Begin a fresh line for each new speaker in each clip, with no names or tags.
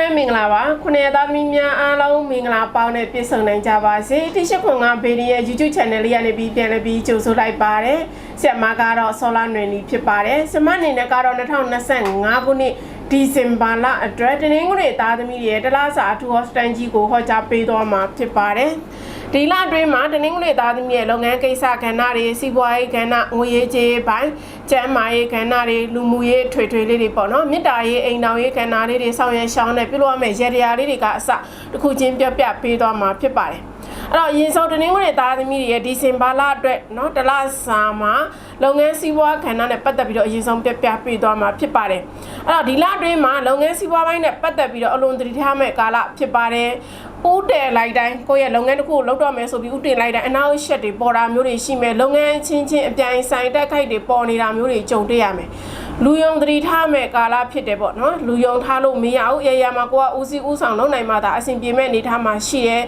လုံးပဲမင်္ဂလာပါခုနှစ်သားသမီးများအားလုံးမင်္ဂလာပေါင်းနဲ့ပြည့်စုံနိုင်ကြပါစေတိရှိခွန်ကဘေဒီရဲ့ YouTube channel လေးကနေပြီးပြန်လည်ပြီးကြိုဆိုလိုက်ပါတယ်ဆရာမကတော့ဆောလာနွယ်နီဖြစ်ပါတယ်ဆရာမအနေနဲ့ကတော့2025ခုနှစ်ဒီဇင်ဘာလအတွက်တနင်္ဂနွေသားသမီးတွေရဲ့တလားစာအထူးဟော့စတန်ကြီးကိုဟောကြားပေးသွားမှာဖြစ်ပါတယ် ဒီလအတွင်းမှာတနင်္ဂနွေသားသမီးရဲ့လုပ်ငန်းကိစ္စကဏ္ဍတွေစီးပွားရေးကဏ္ဍငွေရေးကြေးပိုင်းကျန်းမာရေးကဏ္ဍတွေလူမှုရေးထွေထွေလေးတွေပေါ့နော်မေတ္တာရေးအိမ်တော်ရေးကဏ္ဍလေးတွေဆောင်ရွက်ရှောင်းနဲ့ပြုလုပ်ရမယ့်ရည်ရည်လေးတွေကအစတစ်ခုချင်းပြပြပေးသွားမှာဖြစ်ပါတယ်အဲ့တော့ရင်စောတနင်္ဂနွေသားသမီးတွေရဲ့ဒီဇင်ဘာလအတွက်เนาะတလစာမှာ လုပ်ငန်းစီးပွားကဏ္ဍနဲ့ပတ်သက်ပြီးတော့အရင်ဆုံးပြပြပေးသွားမှာဖြစ်ပါတယ်အဲ့တော့ဒီလအတွင်းမှာလုပ်ငန်းစီးပွားပိုင်းနဲ့ပတ်သက်ပြီးတော့အလွန်တတိထားမဲ့ကာလဖြစ်ပါတယ်ဥတည်လိုက်တိုင်းကိုယ့်ရဲ့လုပ်ငန်းတစ်ခုကိုလုပ်တော့မယ်ဆိုပြီးဥတည်လိုက်တိုင်းအနောက်ရှက်တွေပေါ်တာမျိုးတွေရှိမယ်လုပ်ငန်းချင်းချင်းအပြိုင်ဆိုင်တက်ခိုက်တွေပေါ်နေတာမျိုးတွေကြုံတွေ့ရမယ်လူယုံသတိထားမဲ့ကာလဖြစ်တယ်ပေါ့နော်လူယုံထားလို့မရဘူးရရမှာကိုကဦးစီးဦးဆောင်လုပ်နိုင်မှသာအဆင်ပြေမဲ့အနေထားမှာရှိရဲ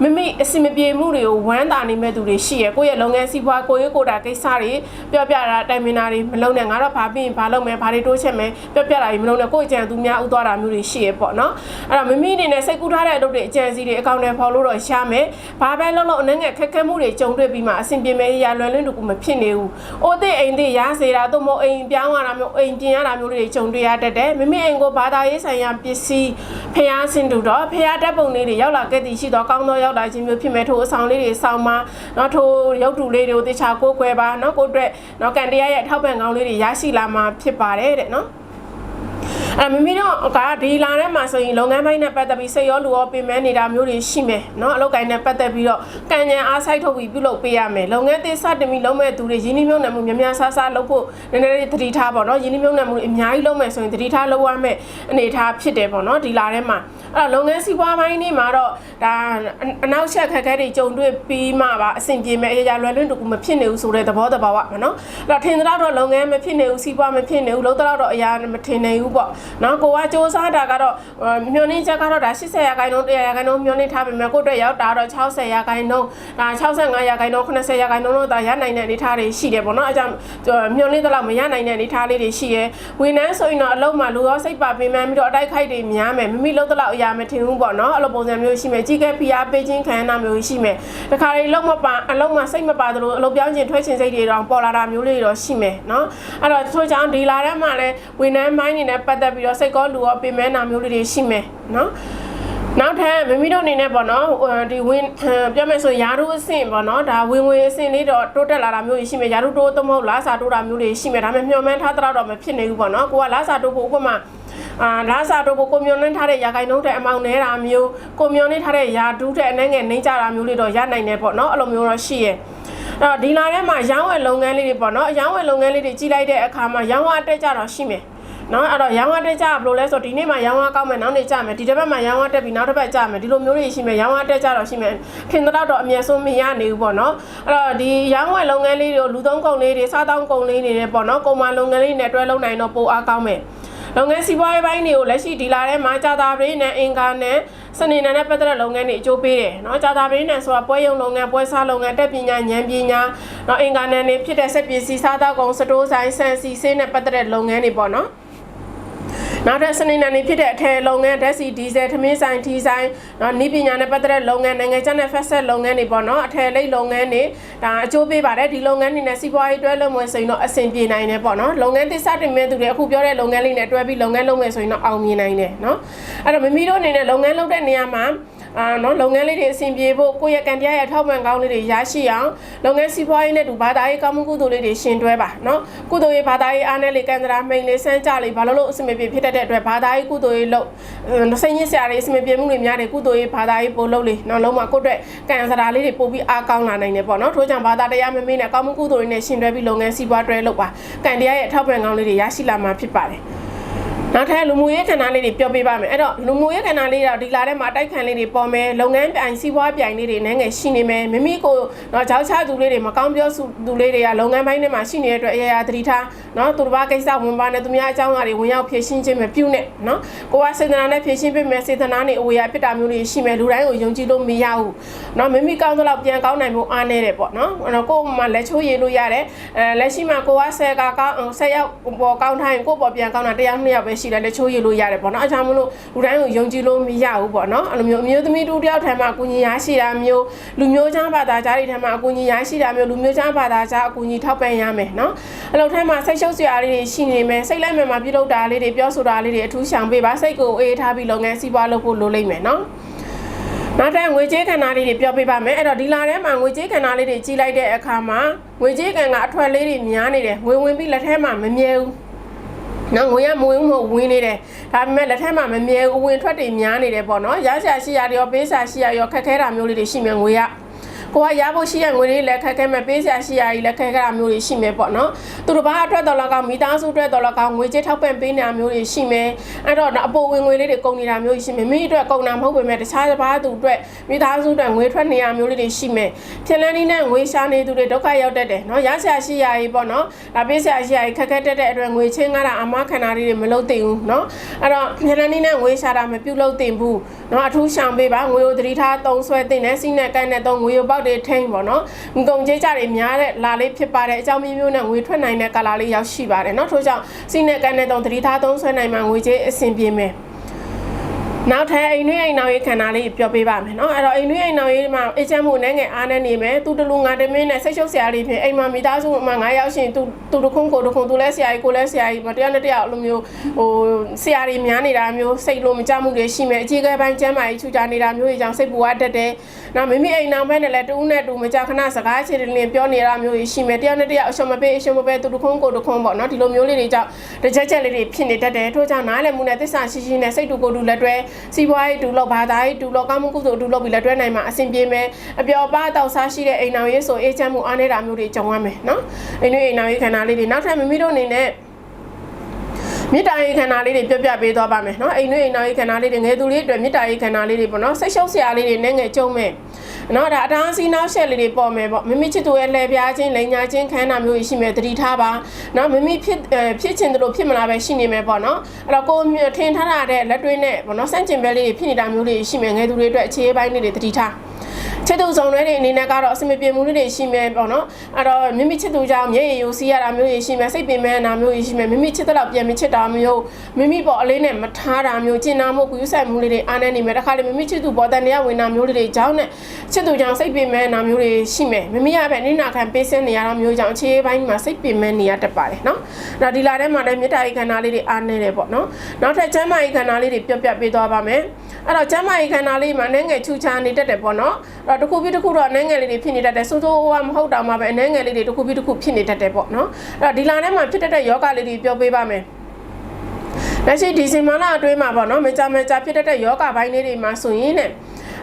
မိမိအဆင်မပြေမှုတွေကိုဝမ်းသာနေမဲ့သူတွေရှိရဲကိုယ့်ရဲ့လုပ်ငန်းစီးပွားကိုယ့်ရဲ့ကိုယ်တာကိစ္စတွေပြောပြတာတိုင်ပင်တာတွေမလုပ်နဲ့ငါတော့ဘာပြီးရင်ဘာလုပ်မယ်ဘာတွေတိုးချက်မယ်ပြောပြတာတွေမလုပ်နဲ့ကိုယ့်အကြံသူများဥသွားတာမျိုးတွေရှိရဲပေါ့နော်အဲ့တော့မိမိအနေနဲ့စိတ်ကူးထားတဲ့အလုပ်တွေအကြံစီတွေအကောင့်တွေဖော်လို့တော့ရှားမယ်ဘာပဲလုပ်လို့အနှငယ်ခက်ခဲမှုတွေကြုံတွေ့ပြီးမှအဆင်ပြေမဲ့ရလွယ်လွန်းတကူမဖြစ်နေဘူးအိုးသိအိမ်သိရစေတာသို့မဟုတ်အိမ်ပြောင်းရတာမျိုးအိမ်ပြင်ရတာမျိုးတွေကြုံတွေ့ရတတ်တယ်မိမိအိမ်ကိုဘာသာရေးဆိုင်ရာပစ္စည်းဖျားစင်တူတော့ဖျားတက်ပုံလေးတွေရောက်လာခဲ့သည်ရှိတော့ကောင်းသောရောက်လာခြင်းမျိုးဖြစ်မဲ့ထို့အဆောင်လေးတွေဆောင်းမှာနော်ထို့ရုပ်တုလေးတွေကိုတေချာကိုးကွယ်ပါနော်ကိုအတွက်နော်ကန်တရားရဲ့အထောက်ပံ့ကောင်းလေးတွေရရှိလာမှာဖြစ်ပါတယ်တဲ့နော် အဲ့မမီတို့ကဒီလာထဲမှာဆိုရင်လုပ်ငန်းပိုင်းနဲ့ပတ်သက်ပြီးစိတ်ရောလူရောပြင်ပန်းနေတာမျိုးတွေရှိမယ်เนาะအလုပ်ကိုင်းနဲ့ပတ်သက်ပြီးတော့ကံဉာဏ်အားစိုက်ထုတ်ပြီးပြုလုပ်ပေးရမယ်လုပ်ငန်းသေးစတင်ပြီးလုပ်မဲ့သူတွေရင်းနှီးမြှုပ်နှံမှုများများဆဆလုပ်ဖို့နည်းနည်းလေးသတိထားပေါ့เนาะရင်းနှီးမြှုပ်နှံမှုတွေအများကြီးလုပ်မယ်ဆိုရင်သတိထားလုပ်ရမယ်အနေထားဖြစ်တယ်ပေါ့เนาะဒီလာထဲမှာအဲ့တော့လုပ်ငန်းစီးပွားပိုင်းနေမှာတော့ဒါအနောက်ချက်ခက်ခဲတွေကြုံတွေ့ပြီးမှပါအဆင်ပြေမယ်အရာရာလွယ်လွန်းတကူမဖြစ်နေဘူးဆိုတဲ့သဘောတဘာဝပေါ့เนาะအဲ့တော့ထင်တော့တော့လုပ်ငန်းမဖြစ်နေဘူးစီးပွားမဖြစ်နေဘူးလုံးတော့တော့အရာမထင်နေဘူးပေါ့ နော်ကိုကစူးစမ်းတာကတော့မျောနှင်းချက်ကတော့ဒါ80ရာခိုင်နှုန်း100ရာခိုင်နှုန်းမျောနှင်းထားပေမဲ့ကိုယ့်အတွက်ရောက်တာတော့60ရာခိုင်နှုန်းဒါ65ရာခိုင်နှုန်း80ရာခိုင်နှုန်းတော့ဒါရနိုင်တဲ့အနေထားတွေရှိတယ်ပေါ့နော်အဲကြောင့်မျောနှင်းတော့မရနိုင်တဲ့အနေထားလေးတွေရှိရဲဝန်ထမ်းဆိုရင်တော့အလုံးမှာလူရောစိတ်ပါပင်ပန်းပြီးတော့အတိုက်ခိုက်တွေများမယ်မိမိလုံးတော့အရာမထင်ဘူးပေါ့နော်အဲ့လိုပုံစံမျိုးရှိမယ်ကြီးကဲဖိအားပေးခြင်းခံရတာမျိုးရှိမယ်တခါလေလုံးမပါအလုံးမှာစိတ်မပါသလိုအလုပ်ပြောင်းခြင်းထွက်ခြင်းစိတ်တွေတော့ပေါ်လာတာမျိုးလေးတော့ရှိမယ်နော်အဲ့တော့ဆိုကြောင့်ဒီလာထဲမှာလည်းဝန်ထမ်းမိုင်းနေနဲ့ပတ်သက်ပြီးတော့စိတ်ကောလူရောပင်မဲနာမျိုးလေးတွေရှိမယ်နော်နောက်ထပ်မမီတို့အနေနဲ့ပေါ့နော်ဒီဝင်ပြောမယ်ဆိုယာရုအဆင့်ပေါ့နော်ဒါဝင်ဝင်အဆင့်လေးတော့တိုးတက်လာတာမျိုးရှိမယ်ယာရုတိုးသမဟုတ်လာစာတိုးတာမျိုးတွေရှိမယ်ဒါပေမဲ့မျှော်မှန်းထားတော့မဖြစ်နေဘူးပေါ့နော်ကိုကလာစာတိုးဖို့ဥပမာအာလာစာတို့ကိုကိုမျိုးနှင်းထားတဲ့ရာခိုင်နှုန်းတဲ့အမောင်နေတာမျိုးကိုမျိုးနှင်းထားတဲ့ရာဒူးတဲ့အနှဲငယ်နှိမ့်ကြတာမျိုးလေးတော့ရနိုင်တယ်ပေါ့နော်အဲ့လိုမျိုးတော့ရှိရဲ့အဲ့တော့ဒီလာထဲမှာရောင်းဝယ်လုပ်ငန်းလေးတွေပေါ့နော်ရောင်းဝယ်လုပ်ငန်းလေးတွေကြီးလိုက်တဲ့အခါမှာရောင်းဝယ်တက်ကြတော့ရှိမယ် နော်အဲ့တော့ရောင်းဝတက်ကြဘယ်လိုလဲဆိုတော့ဒီနေ့မှရောင်းဝကောက်မယ်နောက်နေ့ကြမယ်ဒီတစ်ပတ်မှရောင်းဝတက်ပြီးနောက်တစ်ပတ်ကြမယ်ဒီလိုမျိုးတွေရှိမယ်ရောင်းဝတက်ကြတော့ရှိမယ်ခင်တော့တော့အမြဲဆုံးမရနေဘူးပေါ့နော်အဲ့တော့ဒီရောင်းဝယ်လုပ်ငန်းလေးတွေလူသုံးကုန်လေးတွေစားတောင်းကုန်လေးတွေနဲ့ပေါ့နော်ကုန်မလုပ်ငန်းလေးနဲ့တွဲလုပ်နိုင်တော့ပိုအားကောင်းမယ်လုပ်ငန်းစီးပွားရေးပိုင်းတွေကိုလက်ရှိဒီလာထဲမှာကြာတာပရင်းနဲ့အင်္ဂါနဲ့စနေနေ့နဲ့ပတ်သက်တဲ့လုပ်ငန်းတွေအကျိုးပေးတယ်เนาะကြာတာပရင်းနဲ့ဆိုတာပွဲရုံလုပ်ငန်းပွဲစားလုပ်ငန်းတက်ပညာဉာဏ်ပညာเนาะအင်္ဂါနဲ့နေဖြစ်တဲ့စက်ပစ္စည်းစားသောက်ကုန်စတိုးဆိုင်ဆန်စီဆေးနဲ့ပတ်သက်တဲ့လုပ်ငန်းတွေပေါ့နော် နောက်ထပ်စနေနေ့နေ့ဖြစ်တဲ့အထည်လုပ်ငန်းဓာတ်ဆီဒီဇယ်ထမင်းဆိုင်ထီဆိုင်နော်နီးပညာနဲ့ပတ်သက်တဲ့လုပ်ငန်းနိုင်ငံခြားနဲ့ဖက်ဆက်လုပ်ငန်းတွေပေါ့နော်အထည်လိပ်လုပ်ငန်းတွေဒါအကျိုးပေးပါတယ်ဒီလုပ်ငန်းတွေနဲ့စီးပွားရေးတွဲလုပ်မယ်ဆိုရင်တော့အဆင်ပြေနိုင်တယ်ပေါ့နော်လုပ်ငန်းသစ်စတင်မဲ့သူတွေအခုပြောတဲ့လုပ်ငန်းလေးနဲ့တွဲပြီးလုပ်ငန်းလုပ်မယ်ဆိုရင်တော့အောင်မြင်နိုင်တယ်နော်အဲ့တော့မမီတို့အနေနဲ့လုပ်ငန်းလုပ်တဲ့နေရာမှာ အာနော်လုပ်ငန်းလေးတွေအဆင်ပြေဖို့ကိုယ့်ရဲ့ကံတရားရဲ့ထောက်ပံ့ကောင်းလေးတွေရရှိအောင်လုပ်ငန်းစီးပွားရေးနဲ့တူဘာသာရေးကောင်းမှုကုသိုလ်လေးတွေရှင်တွဲပါနော်ကုသိုလ်ရေးဘာသာရေးအားနဲ့လေးကံစရာမိန်လေးစမ်းကြလေးဘာလို့လို့အဆင်မပြေဖြစ်တတ်တဲ့အတွက်ဘာသာရေးကုသိုလ်ရေးလုပ်စိတ်ညစ်စရာတွေအဆင်မပြေမှုတွေများတယ်ကုသိုလ်ရေးဘာသာရေးပို့လုပ်လေးနော်လုံးဝကိုယ့်အတွက်ကံစရာလေးတွေပို့ပြီးအားကောင်းလာနိုင်တယ်ပေါ့နော်ထို့ကြောင့်ဘာသာတရားမမေးနဲ့ကောင်းမှုကုသိုလ်တွေနဲ့ရှင်တွဲပြီးလုပ်ငန်းစီးပွားတွဲလုပ်ပါကံတရားရဲ့အထောက်ပံ့ကောင်းလေးတွေရရှိလာမှာဖြစ်ပါတယ် နောက်ထပ်လူမှုရေးခန္ဓာလေးတွေပြောပြပါမယ်အဲ့တော့လူမှုရေးခန္ဓာလေးတော့ဒီလာထဲမှာတိုက်ခံလေးတွေပေါ်မယ်လုပ်ငန်းပြိုင်စီးပွားပြိုင်လေးတွေနည်းငယ်ရှိနေမယ်မိမိကိုတော့ကြောက်ချသူလေးတွေမကောင်းပြောသူလေးတွေကလုပ်ငန်းပိုင်းထဲမှာရှိနေတဲ့အတွက်အရာရာသတိထားနော်သူတစ်ပါးကိစ္စဝင်ပါနဲ့သူများအကြောင်းအရာတွေဝင်ရောက်ဖြည့်ရှင်းခြင်းမပြုနဲ့နော်ကိုကစေတနာနဲ့ဖြည့်ရှင်းပေးမယ်စေတနာနဲ့အဝေးရဖြစ်တာမျိုးတွေရှိမယ်လူတိုင်းကိုယုံကြည်လို့မရဘူး နော်မိမိကောင်းသလောက်ပြန်ကောင်းနိုင်ဖို့အားနည်းတယ်ပေါ့နော်အဲ့တော့ကိုယ်မှလက်ချိုးရည်လို့ရတယ်အဲလက်ရှိမှာကိုကဆယ်ကကောင်းဆယ်ယောက်ပေါ်ကောင်းထားရင်ကိုယ်ပေါ်ပြန်ကောင်းတာတရားနှစ်ယောက်ပဲရှိတယ်လက်ချိုးရည်လို့ရတယ်ပေါ့နော်အကြောင်းမလို့လူတိုင်းကိုယုံကြည်လို့မရဘူးပေါ့နော်အဲ့လိုမျိုးအမျိုးသမီးတူတယောက်ထံမှာအကူအညီရရှိတာမျိုးလူမျိုးချမ်းဘာသာကြားတွေထံမှာအကူအညီရရှိတာမျိုးလူမျိုးချမ်းဘာသာကြားအကူအညီထောက်ပံ့ရမယ်နော်အဲ့လိုထဲမှာစိတ်ရှုပ်စရာလေးတွေရှိနေမယ်စိတ်လိုက်မှန်မှာပြုလုပ်တာလေးတွေပြောဆိုတာလေးတွေအထူးရှောင်ပေးပါစိတ်ကိုအေးထားပြီးလုပ်ငန်းစီးပွားလုပ်ဖို့လိုလိမ့်မယ်နော် နောက်ထပ်ငွေကြေးခန္ဓာလေးတွေပြောပြပါမယ်အဲ့တော့ဒီလာထဲမှာငွေကြေးခန္ဓာလေးတွေကြီးလိုက်တဲ့အခါမှာငွေကြေးကန်ကအထွက်လေးတွေများနေတယ်ငွေဝင်ပြီးလက်ထဲမှာမမြဲဘူးနော်ငွေရမဝင်မဟုတ်ဝင်နေတယ်ဒါပေမဲ့လက်ထက်မှာမမြဲဘူးဝင်ထွက်တွေများနေတယ်ပေါ့နော်ရရှာရှိရရောပေးစာရှိရရောခက်ခဲတာမျိုးလေးတွေရှိမြငွေရ ကိုကရဖို့ရှိရငွေလေးလည်းခက်ခဲမဲ့ပေးစာရှိရကြီးလည်းခက်ခဲတာမျိုးတွေရှိမယ်ပေါ့နော်သူတို့ဘာအတွက်တော်လောက်ကောင်မိသားစုအတွက်တော်လောက်ကောင်ငွေကြေးထောက်ပံ့ပေးနေတာမျိုးတွေရှိမယ်အဲ့တော့အပေါ်ဝင်ငွေလေးတွေကုန်နေတာမျိုးတွေရှိမယ်မိအတွက်ကုန်တာမဟုတ်ပေမဲ့တခြားတစ်ပါးသူအတွက်မိသားစုအတွက်ငွေထွက်နေရမျိုးလေးတွေရှိမယ်ဖြစ်လန်းနေနဲ့ငွေရှာနေသူတွေဒုက္ခရောက်တတ်တယ်နော်ရရှာရှိရကြီးပေါ့နော်ဒါပေးစာရှိရကြီးခက်ခဲတက်တဲ့အတွက်ငွေချင်းကားတာအမခန္ဓာလေးတွေမလုပ်သင့်ဘူးနော်အဲ့တော့ဖြစ်လန်းနေနဲ့ငွေရှာတာမပြုလုပ်သင့်ဘူးနော်အထူးရှောင်ပေးပါငွေကိုသတိထားသုံးဆွဲသင့်တယ်စီးနဲ့ကိုင်းနဲ့သုံးငွေကိုပေါက်တွေထိမ့်ပေါ့နော်ငုံကြေးကြတွေများတဲ့လာလေးဖြစ်ပါတယ်အကြောင်းမျိုးမျိုးနဲ့ငွေထွက်နိုင်တဲ့ကာလာလေးရောက်ရှိပါတယ်နော်ထို့ကြောင့်စီးနဲ့ကိုင်းနဲ့သုံးသတိထားသုံးဆွဲနိုင်မှာငွေကြေးအဆင်ပြေမယ် နောက်ထပ်အိမ်နှွေးအိမ်နောက်ရေးခန္ဓာလေးပြောပေးပါမယ်နော်အဲ့တော့အိမ်နှွေးအိမ်နောက်ရေးမှာအေဂျင့်မှုနဲ့ငယ်အားနဲ့နေမယ်သူတလူငါတမင်းနဲ့စိတ်ရှုပ်ဆရာလေးဖြစ်အိမ်မှာမိသားစုမှာငါရောက်ရှင်သူသူတခုကိုတခုသူလဲဆရာကြီးကိုလဲဆရာကြီးမတရားနဲ့တရားလိုမျိုးဟိုဆရာတွေများနေတာမျိုးစိတ်လိုမကြမှုတွေရှိမယ်အခြေခံပိုင်းကျမ်းမာရေးချူချနေတာမျိုးတွေကြောင့်စိတ်ပူဝတတ်တယ်နောက်မိမိအိမ်နောက်ဘက်နဲ့လည်းတူးနဲ့တူမကြခဏစကားချေတယ်လင်းပြောနေတာမျိုးတွေရှိမယ်တရားနဲ့တရားအရှုံးမပေးအရှုံးမပေးသူတခုကိုတခုပေါ့နော်ဒီလိုမျိုးလေးတွေကြောင့်တကြက်ကြက်လေးတွေဖြစ်နေတတ်တယ်ထို့ကြောင့်နားလည်မှုနဲ့သစ္စာရှိရှိနဲ့စိတ်တူကိုယ်တူလက်တွဲစီးပွားရေးတူလို့ဘာသာရေးတူလို့ကောင်းမှုကုသိုလ်တူလို့ပြီးလက်တွဲနိုင်မှာအဆင်ပြေမယ်အပျော်ပါတောက်စားရှိတဲ့အိမ်တော်ရေးဆိုအေးချမ်းမှုအားနေတာမျိုးတွေကြုံရမယ်နော်အိမ်တွေအိမ်တော်ရေးခန္ဓာလေးတွေနောက်ထပ်မိမိတို့အနေနဲ့မေတ္တာရေးခန္ဓာလေးတွေပြပြပေးသွားပါမယ်နော်အိမ်တွေအိမ်တော်ရေးခန္ဓာလေးတွေငယ်သူလေးအတွက်မေတ္တာရေးခန္ဓာလေးတွေပေါ့နော်စိတ်ရှုပ်စရာလေးတွေနဲ့ငယ်ကြုံမယ် နော်ဒါအတားအဆီးနောက်ဆက်လေးတွေပေါ်မယ်ပေါ့မိမိချစ်သူရဲ့လှည့်ပြားခြင်းလိန်ညာခြင်းခန္ဓာမျိုးရှိမယ်တတိထားပါနော်မိမိဖြစ်ဖြစ်ခြင်းတို့ဖြစ်မလားပဲရှိနေမယ်ပေါ့နော်အဲ့တော့ကိုထင်ထားတာတဲ့လက်တွင်းနဲ့ပေါ့နော်စန့်ကျင်ဘက်လေးတွေဖြစ်နေတာမျိုးလေးရှိမယ်ငယ်သူတွေအတွက်အခြေအပိုင်းလေးတွေတတိထား ချစ်သူဆောင်တွေအနေနဲ့ကတော့အစမပြေမှုတွေရှိမယ်ပေါ့နော်အဲ့တော့မိမိချစ်သူကြောင့်မျက်ရည်ယိုစီးရတာမျိုးတွေရှိမယ်စိတ်ပင်မဲ့နာမျိုးတွေရှိမယ်မိမိချစ်တဲ့လောက်ပြန်ပြီးချစ်တာမျိုးမိမိပေါ်အလေးနဲ့မထားတာမျိုးကျင်နာမှုကူးဆိုင်မှုလေးတွေအားနေနေမယ်တခါလေမိမိချစ်သူပေါ်တန်တရားဝင်နာမျိုးလေးတွေကြောင့်နဲ့ချစ်သူကြောင့်စိတ်ပင်မဲ့နာမျိုးတွေရှိမယ်မိမိကပဲနိနာခံပေးစင်းနေရတာမျိုးကြောင့်အခြေပိုင်းမှာစိတ်ပင်မဲ့နေရတတ်ပါတယ်နော်အဲ့တော့ဒီလာထဲမှာလည်းမေတ္တာဤခန္ဓာလေးတွေအားနေတယ်ပေါ့နော်နောက်ထပ်ကျမ်းမာဤခန္ဓာလေးတွေပြပြပေးသွားပါမယ်အဲ့တော့ကျမ်းမာဤခန္ဓာလေးမှာအနေငယ်ချူချာနေတတ်တယ်ပေါ့နော်အဲ့တော့တစ်ခုပြီးတစ်ခုတော့အနေငယ်လေးတွေဖြစ်နေတတ်တယ်ဆိုးဆိုးဝါးမဟုတ်တောင်မှပဲအနေငယ်လေးတွေတစ်ခုပြီးတစ်ခုဖြစ်နေတတ်တယ်ပေါ့နော်အဲ့တော့ဒီလာထဲမှာဖြစ်တတ်တဲ့ယောဂလေးတွေပြောပေးပါမယ်လက်ရှိဒီဇင်ဘာလအတွင်းမှာပေါ့နော်မကြမကြဖြစ်တတ်တဲ့ယောဂဘိုင်းလေးတွေမှာဆိုရင်တဲ့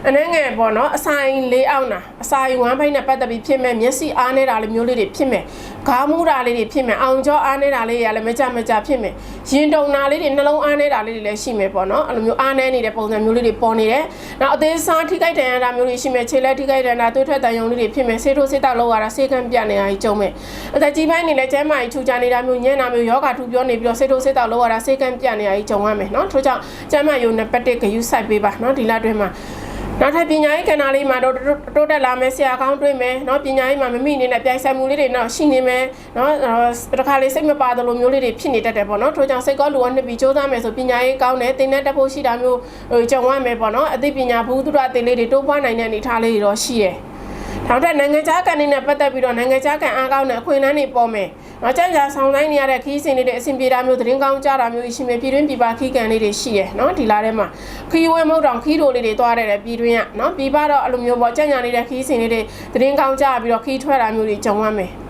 အနေငယ်ပေါ့နော်အဆိုင်လေးအောင်တာအဆိုင်ဝမ်းဘိုင်းနဲ့ပတ်သက်ပြီးဖြစ်မဲ့မျက်စိအားနေတာလေးမျိုးလေးတွေဖြစ်မဲ့ခေါင်းမူတာလေးတွေဖြစ်မဲ့အောင်ကြောအားနေတာလေးတွေကလည်းမကြမကြဖြစ်မဲ့ရင်တုံတာလေးတွေနှလုံးအားနေတာလေးတွေလည်းရှိမဲ့ပေါ့နော်အဲ့လိုမျိုးအားနေနေတဲ့ပုံစံမျိုးလေးတွေပေါ်နေတယ်နောက်အသေးစားထိခိုက်ဒဏ်ရာတာမျိုးတွေရှိမဲ့ခြေလက်ထိခိုက်ဒဏ်ရာသွေးထွက်တန်ယုံလေးတွေဖြစ်မဲ့ဆေးထိုးဆေးတောက်လောက်ရတာဆေးကမ်းပြနေတာကြီးကြုံမဲ့အသက်ကြီးပိုင်းနေလဲကျမ်းမာကြီးထူကြနေတာမျိုးညံ့တာမျိုးယောဂထူပြောနေပြီးတော့ဆေးထိုးဆေးတောက်လောက်ရတာဆေးကမ်းပြနေတာကြီးကြုံရမယ်နော်ထို့ကြောင့်ကျမ်းမာယုံနဲ့ပတ်သက်ဂယုစိုက်ပေးပါနော်ဒီလအတွင်းမှာ နောက်ထပ်ပညာရေးကဏ္ဍလေးမှာတော့တိုးတက်လာမယ်ဆရာကောင်းတွေ့မယ်เนาะပညာရေးမှာမမိအနေနဲ့ပြိုင်ဆိုင်မှုလေးတွေတော့ရှိနေမယ်เนาะတခါလေးစိတ်မပါသလိုမျိုးလေးတွေဖြစ်နေတတ်တယ်ပေါ့เนาะထို့ကြောင့်စိတ်ကောလူအနှစ်ပြီးစူးစမ်းမယ်ဆိုပညာရေးကောင်းတယ်သင်တတ်တတ်ဖို့ရှိတာမျိုးဟိုကြုံရမယ်ပေါ့เนาะအသိပညာဘူးသူရအသေးလေးတွေတိုးပွားနိုင်တဲ့အနေအထားလေးတွေတော့ရှိရယ် နောက်ထပ်နိုင်ငံခြားကန်တွေနဲ့ပတ်သက်ပြီးတော့နိုင်ငံခြားကန်အားကောင်းတဲ့အခွင့်အလမ်းတွေပေါ်မယ်။နောက်ကျန်ကြာဆောင်တိုင်းနေရတဲ့ခီးစင်တွေတဲ့အဆင်ပြေတာမျိုးသတင်းကောင်းကြတာမျိုးရှိမယ်ပြည်တွင်းပြည်ပခီးကန်လေးတွေရှိရယ်နော်ဒီလာထဲမှာခီးဝဲမဟုတ်တော့ခီးတို့လေးတွေသွားတဲ့ပြည်တွင်းကနော်ပြည်ပတော့အဲ့လိုမျိုးပေါ့ကြံ့ညာနေတဲ့ခီးစင်လေးတွေသတင်းကောင်းကြပြီးတော့ခီးထွက်တာမျိုးတွေကြုံရမယ်။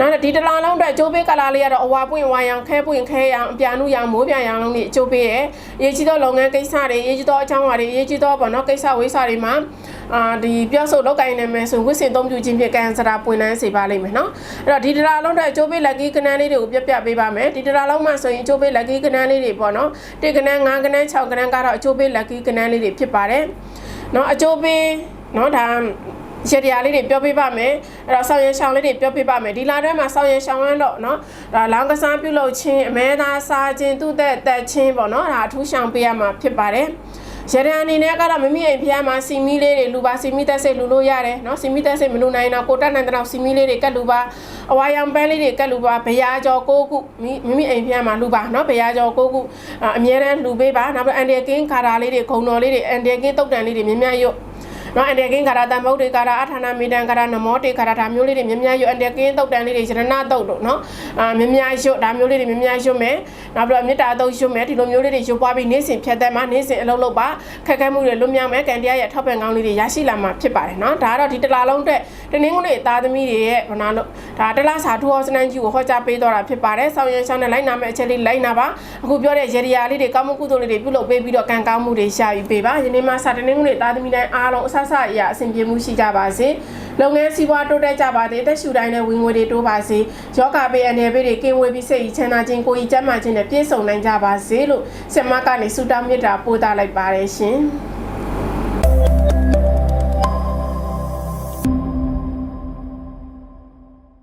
နောက်ဒီတလားလုံးအတွက်ကျိုးပေးကလာလေးကတော့အဝါပွင့်ဝါရောင်ခဲပွင့်ခဲရောင်အပြာနုရောင်မိုးပြရောင်လုံးတွေအကျိုးပေးရဲ့ရေးကြီးသောလုပ်ငန်းကိစ္စတွေရေးကြီးသောအကြောင်းအရာတွေရေးကြီးသောဘောနော်ကိစ္စဝိစ္စတွေမှာ အာဒီပြောဆိုလောက်ကင်နေမယ်ဆိုဝစ်စင်သုံးပြခြင်းဖြင့်ကန်စရာပွင့်လန်းစေပါလိမ့်မယ်နော်အဲ့တော့ဒီတလားလုံးအတွက်အကျိုးပေးလက်ကီးကနန်းလေးတွေကိုပြပြပေးပါမယ်ဒီတလားလုံးမှာဆိုရင်အကျိုးပေးလက်ကီးကနန်းလေးတွေပေါ့နော်တိကနန်း၅ကနန်း၆ကနန်းကတော့အကျိုးပေးလက်ကီးကနန်းလေးတွေဖြစ်ပါတယ်နော်အကျိုးပေးနော်ဒါရတရားလေးတွေပြောပြပါမယ်အဲ့တော့ဆောင်းရရှောင်းလေးတွေပြောပြပါမယ်ဒီလာထဲမှာဆောင်းရရှောင်းရတော့เนาะဒါလောင်းကစားပြုလုပ်ခြင်းအမဲသားစားခြင်းသူ့သက်သက်ချင်းပေါ့เนาะဒါအထူးရှောင်းပေးရမှာဖြစ်ပါတယ် ရတန်အနေနဲ့ကတော့မမိအိမ်ဖျားမှာစီမီလေးတွေလူပါစီမီတက်စိတ်လူလို့ရတယ်နော်စီမီတက်စိတ်မလူနိုင်တော့ကိုတက်နိုင်တော့စီမီလေးတွေကတ်လူပါအဝါရောင်ပန်းလေးတွေကတ်လူပါဘရာကျော်ကိုကုမိမိအိမ်ဖျားမှာလူပါနော်ဘရာကျော်ကိုကုအမြဲတမ်းလူပေးပါနောက်ပြီးအန်ဒီကင်းကာတာလေးတွေဂုံတော်လေးတွေအန်ဒီကင်းတုတ်တန်လေးတွေမြင်မြရွတ် နော်အန်တကင်းကာရာတန်မုတ်တွေကာရာအထာနာမီတန်ကာရာနမောတေကာရာဒါမျိုးလေးတွေမြင်များရွတ်အန်တကင်းတုတ်တန်လေးတွေရတနာတုတ်တို့နော်အာမြင်များရွတ်ဒါမျိုးလေးတွေမြင်များရွတ်မယ်နောက်ပြီးတော့မေတ္တာတုတ်ရွတ်မယ်ဒီလိုမျိုးလေးတွေရွတ်ပွားပြီးနေ့စဉ်ဖြတ်သက်မှာနေ့စဉ်အလုပ်လုပ်ပါခက်ခဲမှုတွေလွတ်မြောက်မယ်ကန်တရားရဲ့ထောက်ပံ့ကောင်းလေးတွေရရှိလာမှာဖြစ်ပါတယ်နော်ဒါကတော့ဒီတလားလုံးအတွက်တနင်္ဂနွေသားသမီးတွေရဲ့ဘနာလို့ဒါတလားစာထူဟောစနန်ကြီးကိုဟောကြားပေးတော့တာဖြစ်ပါတယ်ဆောင်းရန်ရှောင်းနဲ့လိုက်နာမယ့်အချက်လေးလိုက်နာပါအခုပြောတဲ့ရေဒီယာလေးတွေကောင်းမှုကုသိုလ်လေးတွေပြုလုပ်ပေးပြီးတော့ကံကောင်းမှုတွေရှာယူပေးပါယနေ့မှစာတနင်္ဂနွေသားသမီးတိုင်းအားလုံးအဆဆအရာအဆင်ပြေမှုရှိကြပါစေလုပ်ငန်းစီးပွားတိုးတက်ကြပါစေတက်ရှူတိုင်းနဲ့ဝင်ငွေတွေတိုးပါစေယောဂပေးအနေပေးတွေကင်းဝေးပြီးစိတ်ချမ်းသာခြင်းကိုယ်ကြီးကျန်းမာခြင်းနဲ့ပြည့်စုံနိုင်ကြပါစေလို့ဆင်မကနေဆုတောင်းမေတ္တာပို့သလိုက်ပါတယ်ရှင်